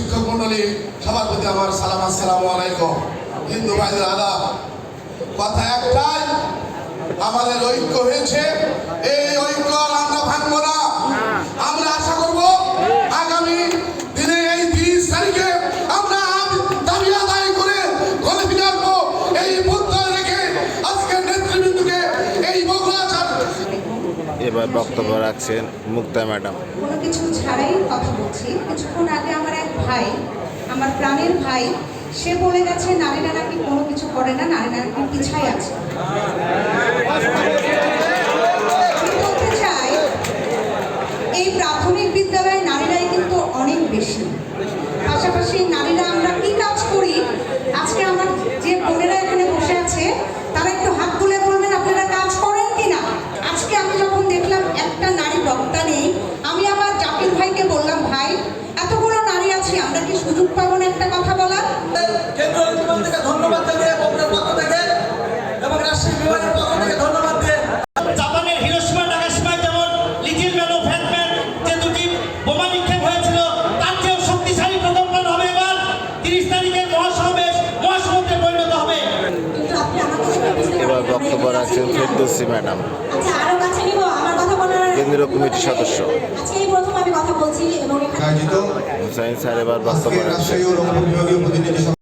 শিক্ষক মন্ডলী সবার প্রতি আমার সালাম আসসালামু আলাইকুম। হিন্দু ভাইদের আদাব। কথা একটাই আমাদের ঐক্য হয়েছে এই ঐক্য আর আমরা ভাঙবো না। আমরা আশা করব আগামী দিনে এই তিরিশ তারিখে আমরা দাবি আদায় করে ঘরে ফিরে আসব এই প্রত্যয় রেখে আজকের নেতৃবৃন্দকে এই বগুড়া এবার বক্তব্য রাখছেন মুক্তা ম্যাডাম। কোনো কিছু ছাড়াই কথা বলছি কিছুক্ষণ ভাই, আমার প্রাণের ভাই, সে বলে গেছে নারীরা নাকি কোনো কিছু করে না? নারীরা নাকি পিছাই আছে? বক্তব্য রাখছেন ফেরদৌসি ম্যাডাম। আচ্ছা আরও কাছে নিব আমার কথা বলার কেন্দ্রীয় কমিটির সদস্য। আজকে এই প্রথম আমি কথা বলছি এবং এখানে আয়োজিত হুসাইন স্যার এবার বক্তব্য রাখছেন